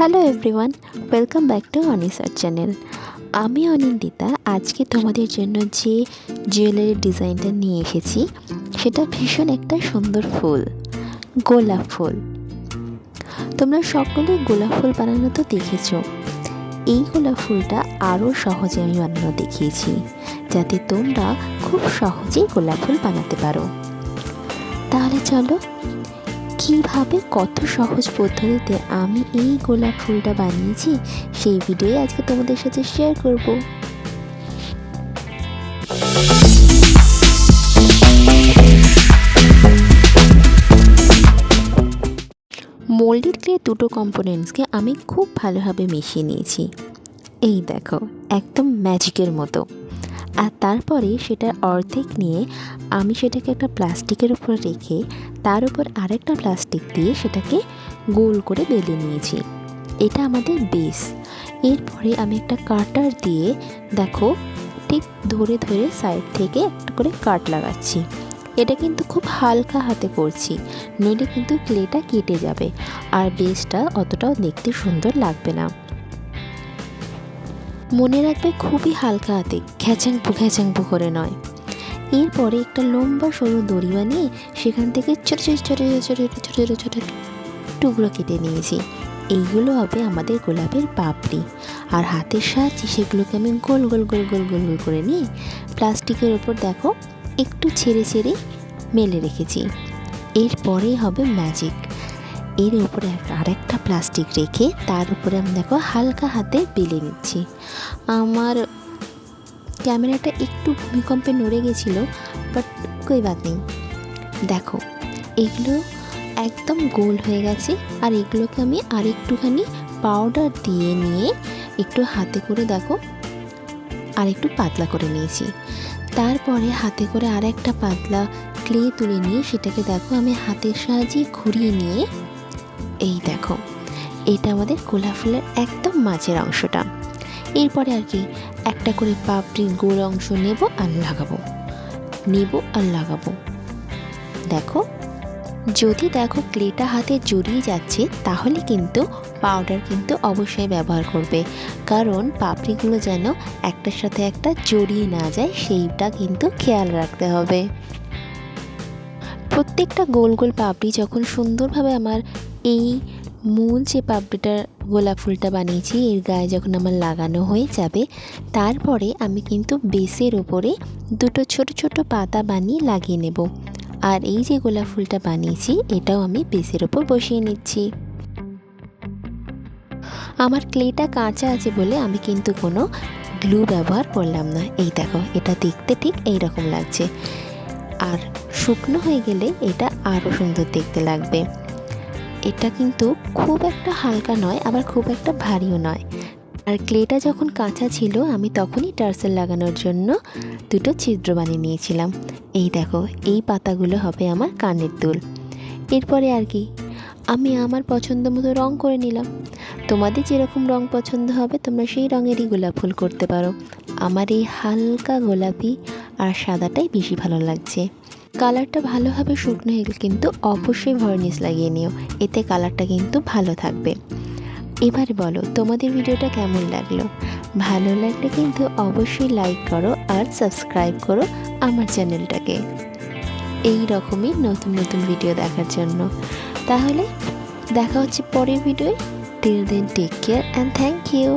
Hello everyone welcome back to অনিসার channel আমি অনিন্দিতা, আজকে তোমাদের জন্য যে জুয়েলারি ডিজাইনটা নিয়ে এসেছি, সেটা ভীষণ একটা সুন্দর ফুল, গোলাপ ফুল। তোমরা সকলে গোলাপ ফুল বানানো তো দেখেছ। এই গোলাপ ফুলটা আরও সহজে আমি বানানো দেখিয়েছি, যাতে তোমরা খুব সহজেই গোলাপ ফুল বানাতে পারো। তাহলে চলো কীভাবে কত সহজ পদ্ধতিতে আমি এই গোলাপ ফুলটা বানিয়েছি, সেই ভিডিওই আজকে তোমাদের সাথে শেয়ার করব। মোল্ডেড ক্লে দুটো কম্পোনেন্টসকে আমি খুব ভালোভাবে মিশিয়ে নিয়েছি। এই দেখো, একদম ম্যাজিকের মতো। আর তারপরে সেটার অর্ধেক নিয়ে আমি সেটাকে একটা প্লাস্টিকের উপর রেখে তার উপর আরেকটা প্লাস্টিক দিয়ে সেটাকে গোল করে বেলে নিয়েছি। এটা আমাদের বেস এরপরে আমি একটা কাটার দিয়ে দেখো ঠিক ধরে ধরে সাইড থেকে একটা করে কাট লাগাচ্ছি। এটা কিন্তু খুব হালকা হাতে করছি, নইলে কিন্তু ক্লেটা কেটে যাবে। আর বেসটা অতটাও দেখতে সুন্দর লাগবে না। মনে রাখবে খুবই হালকা হাতে ঘ্যাচাংপু ঘ্যাচাংপু করে নয়। এরপরে একটা লম্বা সরু দড়ি বানিয়ে সেখান থেকে ছোটো ছোটো ছোটো ছোটো ছোটো ছোটো ছোটো টুকরো কেটে নিয়েছি। এইগুলো হবে আমাদের গোলাপের পাপড়ি। আর হাতের সাহায্যে সেগুলোকে আমি গোল গোল গোল গোল গোল গোল করে নিয়ে প্লাস্টিকের ওপর দেখো একটু ছেড়ে ছেড়ে মেলে রেখেছি। এরপরেই হবে ম্যাজিক এর উপরে আরেকটা প্লাস্টিক রেখে তার উপরে আমি দেখো হালকা হাতে বেলে নিচ্ছি। আমার ক্যামেরাটা একটু ভূমিকম্পে নড়ে গেছিল বাট কই বাদ নেই। দেখো, এগুলো একদম গোল হয়ে গেছে, আর এগুলোকে আমি আরেকটুখানি পাউডার দিয়ে নিয়ে একটু হাতে করে দেখো আর একটু পাতলা করে নিয়েছি। তারপরে হাতে করে আর একটা পাতলা ক্লে তুলে নিয়ে সেটাকে দেখো আমি হাতের সাহায্যে ঘুরিয়ে নিয়ে এই দেখো এটা আমাদের গোলাপ ফুলের একদম মাঝের অংশটা। এরপরে আর কি, একটা করে পাপড়ির গোল অংশ নেব আর লাগাবো। নেব আর লাগাবো। দেখো, যদি দেখো ক্লেটা হাতে জড়িয়ে যাচ্ছে, তাহলে কিন্তু পাউডার কিন্তু অবশ্যই ব্যবহার করবে। কারণ পাপড়িগুলো যেন একটার সাথে একটা জড়িয়ে না যায়, সেইটা কিন্তু খেয়াল রাখতে হবে। প্রত্যেকটা গোল গোল পাপড়ি যখন সুন্দরভাবে আমার এই মূল যে পাপড়িটার গোলাপ ফুলটা বানিয়েছি, এর গায়ে যখন আমার লাগানো হয়ে যাবে, তারপরে আমি কিন্তু বেসের ওপরে দুটো ছোট ছোট পাতা বানিয়ে লাগিয়ে নেব। আর এই যে গোলাপ ফুলটা বানিয়েছি, এটাও আমি বেসের ওপর বসিয়ে নিচ্ছি। আমার ক্লেটা কাঁচা আছে বলে আমি কিন্তু কোনো গ্লু ব্যবহার করলাম না। এই দেখো, এটা দেখতে ঠিক এই রকম লাগছে। আর শুকনো হয়ে গেলে এটা আরও সুন্দর দেখতে লাগবে। এটা কিন্তু খুব একটা হালকা নয়, আবার খুব একটা ভারীও নয়। আর ক্লেটা যখন কাঁচা ছিল, আমি তখনই টার্সেল লাগানোর জন্য দুটো ছিদ্র বানিয়ে নিয়েছিলাম। এই দেখো, এই পাতাগুলো হবে আমার কানের দুল। এরপরে আর কি আমি আমার পছন্দ মতো রঙ করে নিলাম। তোমাদের যেরকম রঙ পছন্দ হবে তোমরা সেই রঙেরই গোলাপ ফুল করতে পারো। আমার এই হালকা গোলাপি আর সাদাটাই বেশি ভালো লাগছে। কালারটা ভালোভাবে শুকনো হয়ে গেলে কিন্তু অবশ্যই ভার্নিশ লাগিয়ে নিও। এতে কালারটা কিন্তু ভালো থাকবে। এবার বলো তোমাদের ভিডিওটা কেমন লাগল? ভালো লাগলে কিন্তু অবশ্যই লাইক করো আর সাবস্ক্রাইব করো আমার চ্যানেলটাকে এই রকমই নতুন নতুন ভিডিও দেখার জন্য। তাহলে দেখা হচ্ছে পরের ভিডিওয়। Till then take care and thank you